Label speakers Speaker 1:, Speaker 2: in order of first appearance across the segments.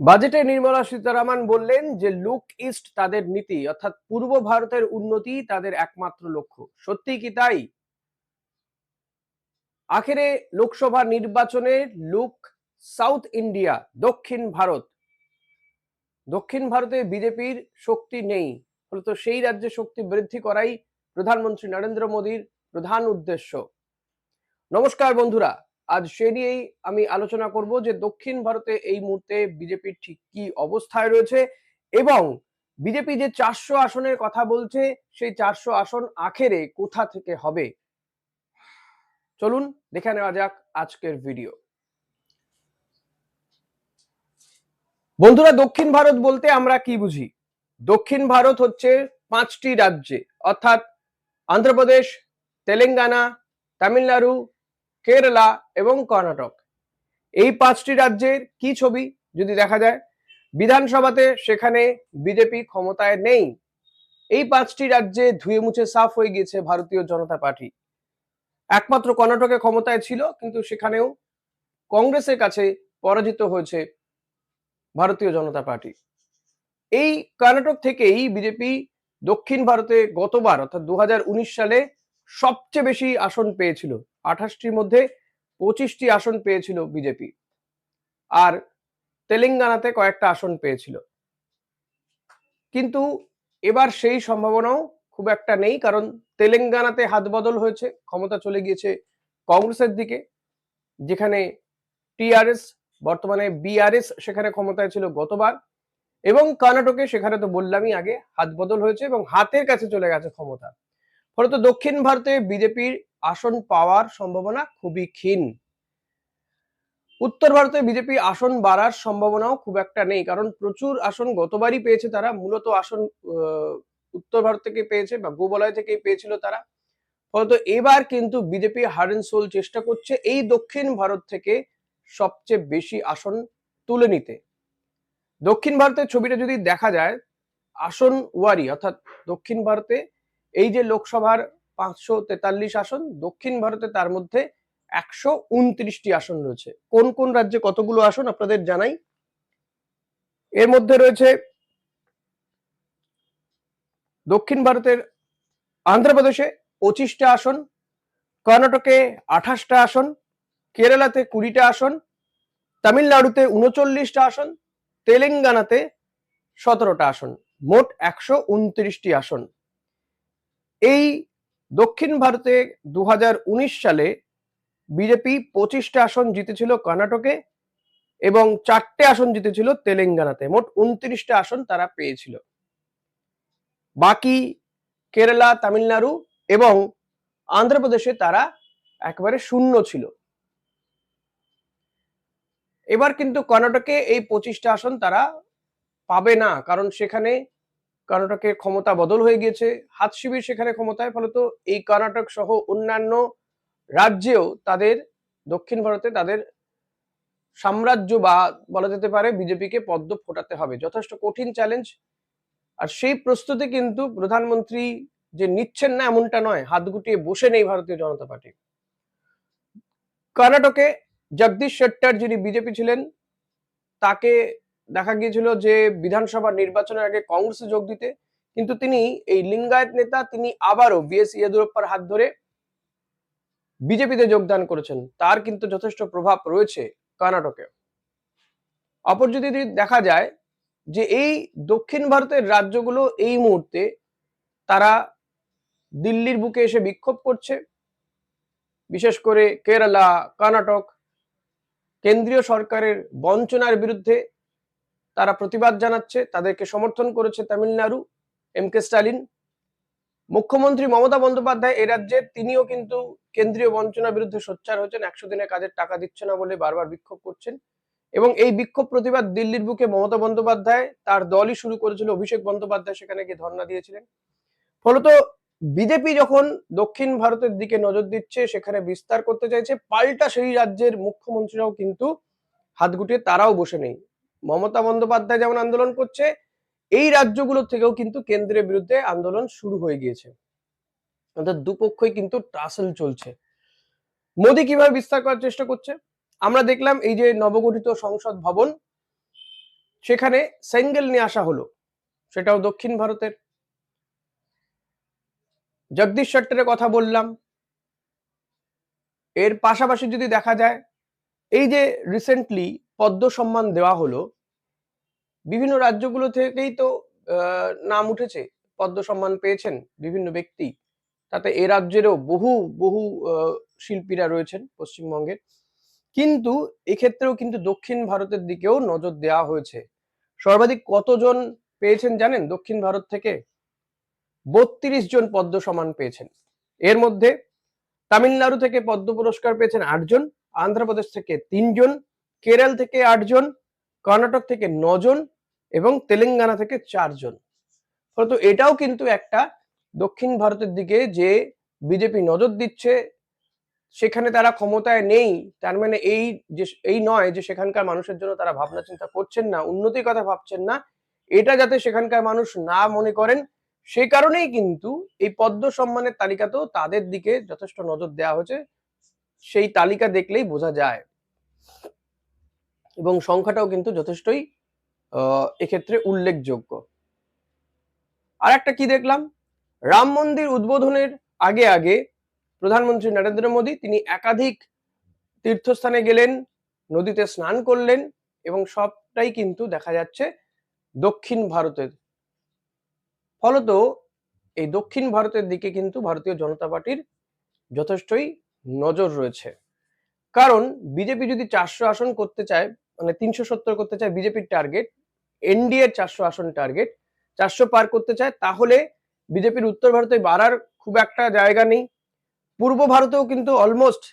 Speaker 1: বাজেটে নির্মলা সীতারামন বললেন যে লুক ইস্ট তাদের নীতি, অর্থাৎ পূর্ব ভারতের উন্নতি তাদের একমাত্র লক্ষ্য। সত্যি কি তাই? আখেরে লোকসভা নির্বাচনে লুক সাউথ ইন্ডিয়া দক্ষিণ ভারত। দক্ষিণ ভারতে বিজেপির শক্তি নেই। ফলত সেই রাজ্যে শক্তি বৃদ্ধি করাই প্রধানমন্ত্রী নরেন্দ্র মোদীর প্রধান উদ্দেশ্য। নমস্কার বন্ধুরা। আজ সে নিয়েই আমি আলোচনা করব যে দক্ষিণ ভারতে এই মুহূর্তে বিজেপির ঠিক কি অবস্থায় রয়েছে এবং বিজেপি যে চারশো আসনের কথা বলছে, সেই চারশো আসন আখেরে কোথা থেকে হবে? চলুন, দেখে নেওয়া যাক আজকের ভিডিও। বন্ধুরা, দক্ষিণ ভারত বলতে আমরা কি বুঝি? দক্ষিণ ভারত হচ্ছে পাঁচটি রাজ্যে, অর্থাৎ অন্ধ্রপ্রদেশ তেলেঙ্গানা, তামিলনাড়ু কেরালা এবং কর্ণাটক। এই পাঁচটি রাজ্যের কি ছবি? যদি দেখা যায়, বিধানসভাতে সেখানে বিজেপি ক্ষমতায় নেই। এই পাঁচটি রাজ্যে ধুয়ে মুছে সাফ হয়ে গিয়েছে ভারতীয় জনতা পার্টি। একমাত্র কর্ণাটকে ক্ষমতায় ছিল, কিন্তু সেখানেও কংগ্রেসের কাছে পরাজিত হয়েছে ভারতীয় জনতা পার্টি। এই কর্ণাটক থেকেই বিজেপি দক্ষিণ ভারতে গতবার, অর্থাৎ দু হাজার উনিশ সালে, সবচেয়ে বেশি আসন পেয়েছিল। আঠাশটির মধ্যে পঁচিশটি আসন পেয়েছিল বিজেপি। আর তেলেঙ্গানাতে কয়েকটা আসন পেয়েছিল। কিন্তু এবার সেই সম্ভাবনাও খুব একটা নেই, কারণ তেলেঙ্গানাতে হাত বদল হয়েছে, ক্ষমতা চলে গিয়েছে কংগ্রেসের দিকে, যেখানে টিআরএস, বর্তমানে বিআরএস সেখানে ক্ষমতায় ছিল গতবার, এবং কর্ণাটকে সেখানে তো বললামই আগে, হাত বদল হয়েছে এবং হাতের কাছে চলে গেছে ক্ষমতা। ফলত দক্ষিণ ভারতে বিজেপির আসন পাওয়ার সম্ভাবনা খুবই ক্ষীণ। উত্তর ভারতে বিজেপি আসন বাড়ার সম্ভাবনাও খুব একটা নেই, কারণ প্রচুর আসন গতবারই পেয়েছে তারা, মূলত আসন উত্তর ভারত থেকে পেয়েছে বা গোবলয় থেকে পেয়েছিল তারা। ফলত এবার কিন্তু বিজেপি হার্ড অ্যান্ড সোল চেষ্টা করছে এই দক্ষিণ ভারত থেকে সবচেয়ে বেশি আসন তুলে নিতে। দক্ষিণ ভারতের ছবিটা যদি দেখা যায়, আসন ওয়ারি অর্থাৎ দক্ষিণ ভারতে এই যে লোকসভার পাঁচশো তেতাল্লিশ আসন, দক্ষিণ ভারতে তার মধ্যে একশো উনত্রিশটি আসন রয়েছে। কোন কোন রাজ্যে কতগুলো আসন আপনাদের জানাই? এর মধ্যে রয়েছে দক্ষিণ ভারতের অন্ধ্রপ্রদেশে পঁচিশটা আসন, কর্ণাটকে আঠাশটা আসন, কেরালাতে কুড়িটা আসন, তামিলনাড়ুতে উনচল্লিশটা আসন, তেলেঙ্গানাতে সতেরোটা আসন। মোট একশো উনত্রিশটি আসন। এই দক্ষিণ ভারতে দু হাজার উনিশ সালে বিজেপি পঁচিশটা আসন জিতেছিল কর্ণাটকে এবং চারটে আসন জিতেছিল তেলেঙ্গানাতে। মোট উনত্রিশটা আসন তারা পেয়েছিল। বাকি কেরালা, তামিলনাড়ু এবং অন্ধ্রপ্রদেশে তারা একেবারে শূন্য ছিল। এবার কিন্তু কর্ণাটকে এই পঁচিশটা আসন তারা পাবে না, কারণ সেখানে কর্ণাটকের ক্ষমতা বদল হয়ে গিয়েছে। হাত শিবির সেখানে ক্ষমতায়, ফলত এই কর্ণাটক সহ অন্যান্য রাজ্যেও তাদের, দক্ষিণ ভারতে তাদের সাম্রাজ্য বা বলা যেতে পারে বিজেপিকে পদ্ম ফোটাতে হবে। যথেষ্ট কঠিন চ্যালেঞ্জ আর সেই প্রস্তুতি কিন্তু প্রধানমন্ত্রী যে নিচ্ছেন না এমনটা নয়, হাত গুটিয়ে বসে নেই ভারতীয় জনতা পার্টি। কর্ণাটকে জগদীশ শেট্টার যিনি বিজেপি ছিলেন, তাকে দেখা গিয়েছিল যে বিধানসভা নির্বাচনের আগে কংগ্রেসে যোগ দিতে, কিন্তু তিনি এই লিঙ্গায়ত নেতা, তিনি আবারও বিএস ইয়েদুরপ্পার হাত ধরে বিজেপিতে যোগদান করেছেন। তার কিন্তু যথেষ্ট প্রভাব রয়েছে কর্ণাটকে। অপর যদি দেখা যায় যে এই দক্ষিণ ভারতের রাজ্যগুলো এই মুহূর্তে তারা দিল্লির বুকে এসে বিক্ষোভ করছে। বিশেষ করে কেরালা, কর্ণাটক, কেন্দ্রীয় সরকারের বঞ্চনার বিরুদ্ধে তারা প্রতিবাদ জানাচ্ছে, তাদেরকে সমর্থন করেছে তামিলনাড়ু, এম কে স্টালিন। মুখ্যমন্ত্রী মমতা বন্দ্যোপাধ্যায় এ রাজ্যের তিনিও কিন্তু কেন্দ্রীয় বঞ্চনার বিরুদ্ধে সোচ্চার হয়েছেন, একশো দিনের কাজের টাকা দিচ্ছে না বলে বারবার বিক্ষোভ করছেন। এবং এই বিক্ষোভ প্রতিবাদ দিল্লির বুকে মমতা বন্দ্যোপাধ্যায় তার দলই শুরু করেছিল, অভিষেক বন্দ্যোপাধ্যায় সেখানে গিয়ে ধর্ণা দিয়েছিলেন। ফলত বিজেপি যখন দক্ষিণ ভারতের দিকে নজর দিচ্ছে, সেখানে বিস্তার করতে চাইছে, পাল্টা সেই রাজ্যের মুখ্যমন্ত্রীরাও কিন্তু হাত গুটিয়ে তারাও বসে নেই। মমতা বন্দ্যোপাধ্যায় যেমন আন্দোলন করছে, এই রাজ্যগুলো থেকেও কিন্তু কেন্দ্রের বিরুদ্ধে আন্দোলন শুরু হয়ে গিয়েছে। অর্থাৎ দুপক্ষই কিন্তু টাসেল চলছে। মোদী কীভাবে বিস্তার করার চেষ্টা করছে? আমরা দেখলাম এই যে নবগঠিত সংসদ ভবন, সেখানে সেঙ্গেল নিয়ে আসা হলো। সেটাও দক্ষিণ ভারতের। জগদীশ শেট্টারের কথা বললাম। এর পাশাপাশি যদি দেখা যায়, এই যে রিসেন্টলি পদ্ম সম্মান দেওয়া হলো। বিভিন্ন রাজ্যগুলো থেকেই তো নাম উঠেছে, পদ্ম সম্মান পেয়েছেন বিভিন্ন ব্যক্তি। তাতে এ রাজ্যেরও বহু বহু শিল্পীরা রয়েছেন পশ্চিমবঙ্গের কিন্তু এক্ষেত্রেও কিন্তু দক্ষিণ ভারতের দিকেও নজর দেওয়া হয়েছে। সর্বাধিক কতজন পেয়েছেন জানেন দক্ষিণ ভারত থেকে? বত্রিশ জন পদ্ম সম্মান পেয়েছেন। এর মধ্যে তামিলনাড়ু থেকে পদ্ম পুরস্কার পেয়েছেন আটজন, আন্ধ্রপ্রদেশ থেকে তিনজন কেরল থেকে আটজন, কর্ণাটক থেকে নজন এবং তেলেঙ্গানা থেকে চারজন। ফলত এটাও কিন্তু একটা দক্ষিণ ভারতের দিকে যে বিজেপি নজর দিচ্ছে, সেখানে তারা ক্ষমতায় নেই, তার মানে এই যে, এই নয় যে সেখানকার মানুষের জন্য তারা ভাবনা চিন্তা করছেন না, উন্নতির কথা ভাবছেন না, এটা যাতে সেখানকার মানুষ না মনে করেন সেই কারণেই কিন্তু এই পদ্ম সম্মানের তালিকাতেও তাদের দিকে যথেষ্ট নজর দেওয়া হয়েছে, সেই তালিকা দেখলেই বোঝা যায়। এবং সংখ্যাটাও কিন্তু যথেষ্টই এক্ষেত্রে উল্লেখযোগ্য। আর একটা কি দেখলাম? রাম মন্দির উদ্বোধনের আগে আগে প্রধানমন্ত্রী নরেন্দ্র মোদী তিনি একাধিক তীর্থস্থানে গেলেন, নদীতে স্নান করলেন এবং সবটাই কিন্তু দেখা যাচ্ছে দক্ষিণ ভারতের। ফলত এই দক্ষিণ ভারতের দিকে কিন্তু ভারতীয় জনতা পার্টির যথেষ্টই নজর রয়েছে। কারণ বিজেপি যদি চারশো আসন করতে চায় মানে তিনশো সত্তর করতে চায় বিজেপির টার্গেট এনডিএ চারশো আসন টার্গেট চারশো পার করতে চায়, তাহলে বিজেপির উত্তর ভারতে বাড়ার খুব একটা জায়গা নেই। পূর্ব ভারতেও কিন্তু অলমোস্ট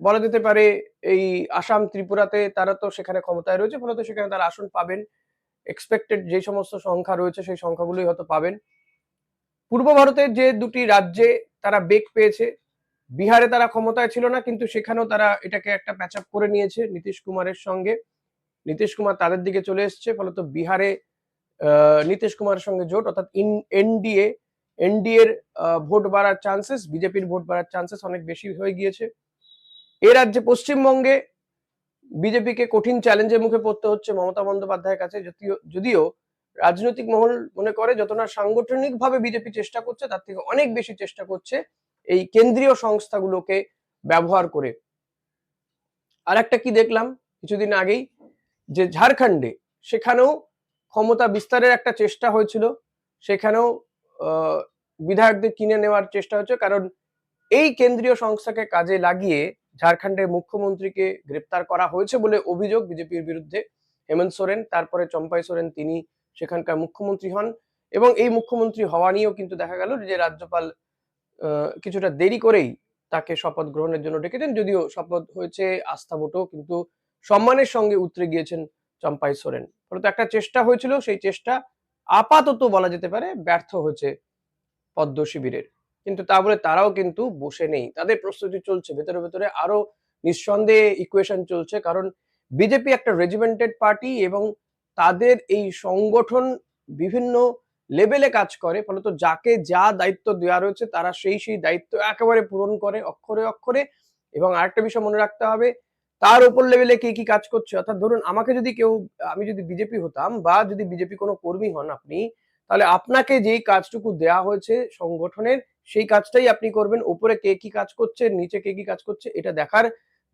Speaker 1: বলা যেতে পারে এই আসাম ত্রিপুরাতে তারা তো সেখানে ক্ষমতায় রয়েছে, ফলত সেখানে তারা আসন পাবেন। এক্সপেক্টেড যে সমস্ত সংখ্যা রয়েছে সেই সংখ্যাগুলোই হয়তো পাবেন। পূর্ব ভারতের যে দুটি রাজ্যে তারা বেগ পেয়েছে বিহারে তারা ক্ষমতায় ছিল না, কিন্তু সেখানেও তারা এটাকে একটা প্যাচ করে নিয়েছে নীতিশ কুমারের সঙ্গে। নীতিশ কুমার তাদের দিকে চলে এসছে, ফলত বিহারে নীতিশ কুমারের সঙ্গে জোট, অর্থাৎ এনডিএ এনডিএ এর ভোট বাড়ার চান্সেস বিজেপির ভোট বাড়ার চান্সেস অনেক বেশি হয়ে গিয়েছে। এ রাজ্যে পশ্চিমবঙ্গে বিজেপিকে কঠিন চ্যালেঞ্জের মুখে পড়তে হচ্ছে মমতা বন্দ্যোপাধ্যায়ের কাছে, যদিও যদিও রাজনৈতিক মহল মনে করে যত না সাংগঠনিকভাবে বিজেপি চেষ্টা করছে, তার থেকে অনেক বেশি চেষ্টা করছে এই কেন্দ্রীয় সংস্থাগুলোকে ব্যবহার করে। আর একটা কি দেখলাম কিছুদিন আগেই? যে ঝাড়খণ্ডে সেখানেও ক্ষমতা বিস্তারের একটা চেষ্টা হয়েছিল। সেখানেও বিধায়কদের কিনে নেওয়ার চেষ্টা হচ্ছে কারণ এই কেন্দ্রীয় সংস্থাকে কাজে লাগিয়ে ঝাড়খণ্ডের মুখ্যমন্ত্রীকে গ্রেপ্তার করা হয়েছে বলে অভিযোগ বিজেপির বিরুদ্ধে। হেমন্ত সোরেন, তারপরে চম্পাই সোরেন, তিনি সেখানকার মুখ্যমন্ত্রী হন। এবং এই মুখ্যমন্ত্রী হওয়া নিয়েও কিন্তু দেখা গেল যে রাজ্যপাল কিছুটা দেরি করেই তাকে শপথ গ্রহণের জন্য ডেকেছেন যদিও শপথ হয়েছে আস্থা ভোটও কিন্তু সম্মানের সঙ্গে উতরে গিয়েছেন চম্পাই সোরেন। ফলত একটা চেষ্টা হয়েছিল, সেই চেষ্টা আপাতত বলা যেতে পারে ব্যর্থ হয়েছে পদ্ম শিবিরের। কিন্তু তা বলে তারাও কিন্তু বসে নেই। তাদের প্রস্তুতি চলছে, ভেতরে ভেতরে আরও নিঃসন্দেহে ইকুয়েশন চলছে, কারণ বিজেপি একটা রেজিমেন্টেড পার্টি এবং তাদের এই সংগঠন বিভিন্ন লেভেলে কাজ করে, ফলত যাকে যা দায়িত্ব দেওয়া রয়েছে তারা সেই সেই দায়িত্ব একেবারে পূরণ করে অক্ষরে অক্ষরে। এবং আরেকটা বিষয় মনে রাখতে হবে, তার উপর লেভেলে কে কি কাজ করছে? অর্থাৎ ধরুন আমাকে যদি কেউ, আমি যদি বিজেপি হতাম বা যদি বিজেপি কোনো কর্মী হন আপনি, তাহলে আপনাকে যেই কাজটুকু দেয়া হয়েছে সংগঠনের, সেই কাজটাই আপনি করবেন। উপরে কে কি কাজ করছে, নিচে কে কি কাজ করছে, এটা দেখার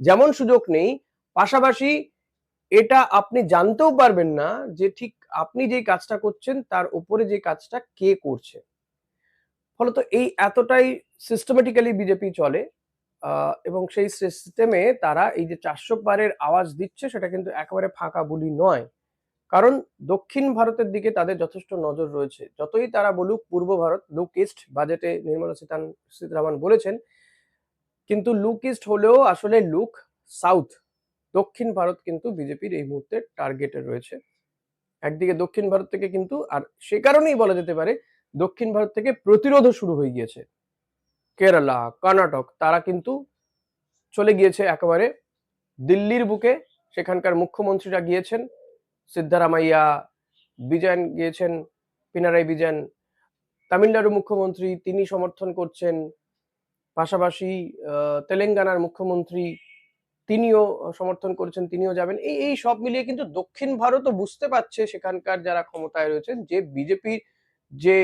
Speaker 1: যেমন সুযোগ নেই, পাশাপাশি এটা আপনি জানতেও পারবেন না যে ঠিক আপনি যেই কাজটা করছেন, তার উপরে যে কাজটা কে করছে। ফলত এই এতটাই সিস্টেমেটিক্যালি বিজেপি চলে এবং সেই সিস্টেমে তারা এই যে চারশো পারের আওয়াজ দিচ্ছে, সেটা কিন্তু একেবারে ফাঁকা বুলি নয়। কারণ দক্ষিণ ভারতের দিকে তাদের যথেষ্ট নজর রয়েছে। যতই তারা বলুক পূর্ব ভারত লুক ইস্ট বাজেটে নির্মলা সীতান সীতারামন বলেছেন, কিন্তু লুক ইস্ট হলেও আসলে লুক সাউথ দক্ষিণ ভারত কিন্তু বিজেপির এই মুহূর্তে টার্গেটে রয়েছে। একদিকে দক্ষিণ ভারত থেকে কিন্তু, আর সে কারণেই বলা যেতে পারে, দক্ষিণ ভারত থেকে প্রতিরোধও শুরু হয়ে গিয়েছে। কেরালা, কর্ণাটক, তারা কিন্তু চলে গিয়েছে একেবারে দিল্লির বুকে। সেখানকার মুখ্যমন্ত্রীরা গিয়েছেন, সিদ্ধারামাইয়া বিজয়ন গিয়েছেন, পিনারাই বিজয়ন, তামিলনাড়ু মুখ্যমন্ত্রী, তিনি সমর্থন করছেন, পাশাপাশি তেলেঙ্গানার মুখ্যমন্ত্রী তিনিও সমর্থন করেছেন, তিনিও যাবেন। এই এই সব মিলিয়ে কিন্তু দক্ষিণ ভারতও বুঝতে পারছে সেখানকার যারা ক্ষমতায় রয়েছেন যে বিজেপির যে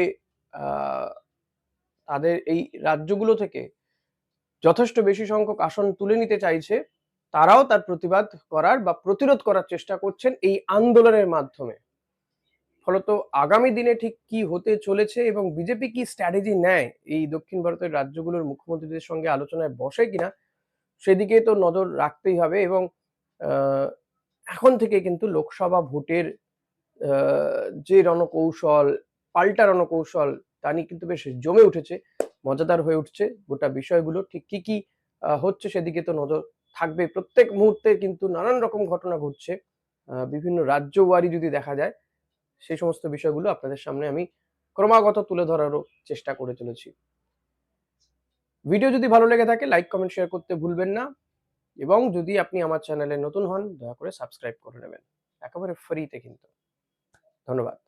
Speaker 1: তাদের এই রাজ্যগুলো থেকে যথেষ্ট বেশি সংখ্যক আসন তুলে নিতে চাইছে, তারাও তার প্রতিবাদ করার বা প্রতিরোধ করার চেষ্টা করছেন এই আন্দোলনের মাধ্যমে। ফলত আগামী দিনে ঠিক কি হতে চলেছে এবং বিজেপি কি স্ট্র্যাটেজি নেয় এই দক্ষিণ ভারতের রাজ্যগুলোর মুখ্যমন্ত্রীদের সঙ্গে আলোচনায় বসে কিনা সেদিকে তো নজর রাখতেই হবে এবং এখন থেকে কিন্তু লোকসভা ভোটের যে রণকৌশল, পাল্টা রণকৌশল, তা নিয়ে কিন্তু বেশ জমে উঠেছে, মজাদার হয়ে উঠছে গোটা বিষয়গুলো। ঠিক কি কি হচ্ছে সেদিকে তো নজর থাকবে। প্রত্যেক মুহূর্তে কিন্তু নানান রকম ঘটনা ঘটছে বিভিন্ন রাজ্য ওয়ারি যদি দেখা যায়, সেই সমস্ত বিষয়গুলো আপনাদের সামনে আমি ক্রমাগত তুলে ধরারও চেষ্টা করে চলেছি। ভিডিও যদি ভালো লেগে থাকে লাইক কমেন্ট শেয়ার করতে ভুলবেন না। এবং যদি আপনি আমার চ্যানেলে নতুন হন, দয়া করে সাবস্ক্রাইব করে নেবেন। একেবারে ফ্রিতে কিন্তু। ধন্যবাদ।